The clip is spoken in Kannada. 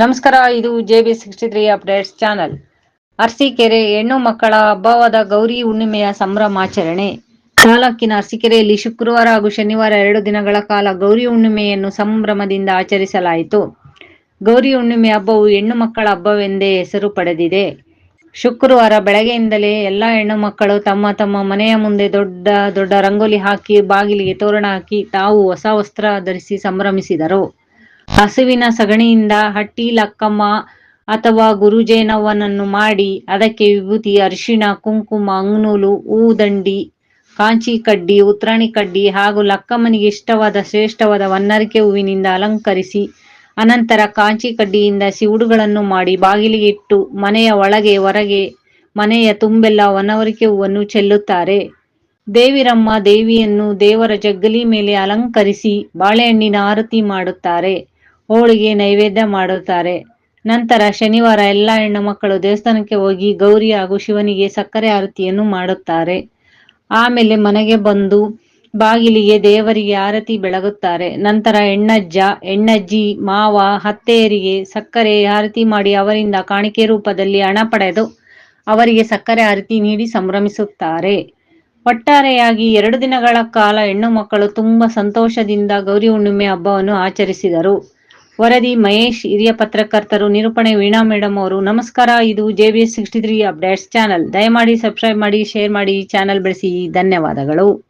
ನಮಸ್ಕಾರ, ಇದು J B sixty three updates channel. Arasikere ಹೆಣ್ಣು ಮಕ್ಕಳ ಹಬ್ಬವಾದ ಗೌರಿ ಹುಣ್ಣಿಮೆಯ ಸಂಭ್ರಮಾಚರಣೆ ತಾಲೂಕಿನ ಅರಸೀಕೆರೆಯಲ್ಲಿ ಶುಕ್ರವಾರ ಹಾಗೂ ಶನಿವಾರ ಎರಡು ದಿನಗಳ ಕಾಲ ಗೌರಿ ಹುಣ್ಣಿಮೆಯನ್ನು ಸಂಭ್ರಮದಿಂದ ಆಚರಿಸಲಾಯಿತು. ಗೌರಿ ಹುಣ್ಣಿಮೆ ಹಬ್ಬವು ಹೆಣ್ಣು ಮಕ್ಕಳ ಹಬ್ಬವೆಂದೇ ಹೆಸರು ಪಡೆದಿದೆ. ಶುಕ್ರವಾರ ಬೆಳಗ್ಗೆಯಿಂದಲೇ ಎಲ್ಲ ಹೆಣ್ಣು ಮಕ್ಕಳು ತಮ್ಮ ತಮ್ಮ ಮನೆಯ ಮುಂದೆ ದೊಡ್ಡ ದೊಡ್ಡ ರಂಗೋಲಿ ಹಾಕಿ ಬಾಗಿಲಿಗೆ ತೋರಣ ಹಾಕಿ ತಾವು ಹೊಸ ವಸ್ತ್ರ ಧರಿಸಿ ಸಂಭ್ರಮಿಸಿದರು. ಹಸುವಿನ ಸಗಣಿಯಿಂದ ಹಟ್ಟಿ ಲಕ್ಕಮ್ಮ ಅಥವಾ ಗುರುಜೇನವನನ್ನು ಮಾಡಿ ಅದಕ್ಕೆ ವಿಭೂತಿ, ಅರಿಶಿಣ, ಕುಂಕುಮ, ಅಂಗ್ನೂಲು ಹೂದಂಡಿ ಕಾಂಚಿ ಕಡ್ಡಿ ಉತ್ರಾಣಿ ಕಡ್ಡಿ ಹಾಗೂ ಲಕ್ಕಮ್ಮನಿಗೆ ಇಷ್ಟವಾದ ಶ್ರೇಷ್ಠವಾದ ವನ್ನರಿಕೆ ಹೂವಿನಿಂದ ಅಲಂಕರಿಸಿ, ಅನಂತರ ಕಾಂಚಿ ಕಡ್ಡಿಯಿಂದ ಸಿವುಡುಗಳನ್ನು ಮಾಡಿ ಬಾಗಿಲಿಗೆ ಇಟ್ಟು ಮನೆಯ ಒಳಗೆ, ಹೊರಗೆ, ಮನೆಯ ತುಂಬೆಲ್ಲ ವನವರಿಕೆ ಹೂವನ್ನು ಚೆಲ್ಲುತ್ತಾರೆ. ದೇವಿರಮ್ಮ ದೇವಿಯನ್ನು ದೇವರ ಜಗ್ಗಲಿ ಮೇಲೆ ಅಲಂಕರಿಸಿ ಬಾಳೆಹಣ್ಣಿನ ಆರತಿ ಮಾಡುತ್ತಾರೆ. ಹೋಳಿಗೆ ನೈವೇದ್ಯ ಮಾಡುತ್ತಾರೆ. ನಂತರ ಶನಿವಾರ ಎಲ್ಲ ಹೆಣ್ಣು ಮಕ್ಕಳು ದೇವಸ್ಥಾನಕ್ಕೆ ಹೋಗಿ ಗೌರಿ ಹಾಗೂ ಶಿವನಿಗೆ ಸಕ್ಕರೆ ಆರತಿಯನ್ನು ಮಾಡುತ್ತಾರೆ. ಆಮೇಲೆ ಮನೆಗೆ ಬಂದು ಬಾಗಿಲಿಗೆ ದೇವರಿಗೆ ಆರತಿ ಬೆಳಗುತ್ತಾರೆ. ನಂತರ ಹೆಣ್ಣಜ್ಜ, ಹೆಣ್ಣಜ್ಜಿ, ಮಾವ ಅತ್ತೆಯರಿಗೆ ಸಕ್ಕರೆ ಆರತಿ ಮಾಡಿ ಅವರಿಂದ ಕಾಣಿಕೆ ರೂಪದಲ್ಲಿ ಹಣ ಪಡೆದು ಅವರಿಗೆ ಸಕ್ಕರೆ ಆರತಿ ನೀಡಿ ಸಂಭ್ರಮಿಸುತ್ತಾರೆ. ಒಟ್ಟಾರೆಯಾಗಿ ಎರಡು ದಿನಗಳ ಕಾಲ ಹೆಣ್ಣು ಮಕ್ಕಳು ತುಂಬಾ ಸಂತೋಷದಿಂದ ಗೌರಿ ಹುಣ್ಣಿಮೆ ಹಬ್ಬವನ್ನು ಆಚರಿಸಿದರು. ವರದಿ ಮಹೇಶ್, ಹಿರಿಯ ಪತ್ರಕರ್ತರು, ನಿರೂಪಣೆ ವೀಣಾ ಮೇಡಮ್ ಅವರು, ನಮಸ್ಕಾರ. ಇದು J B sixty three updates channel ದಯಮಾಡಿ ಸಬ್ಸ್ಕ್ರೈಬ್ ಮಾಡಿ ಶೇರ್ ಮಾಡಿ ಚಾನಲ್ ಬೆಳೆಸಿ. ಧನ್ಯವಾದಗಳು.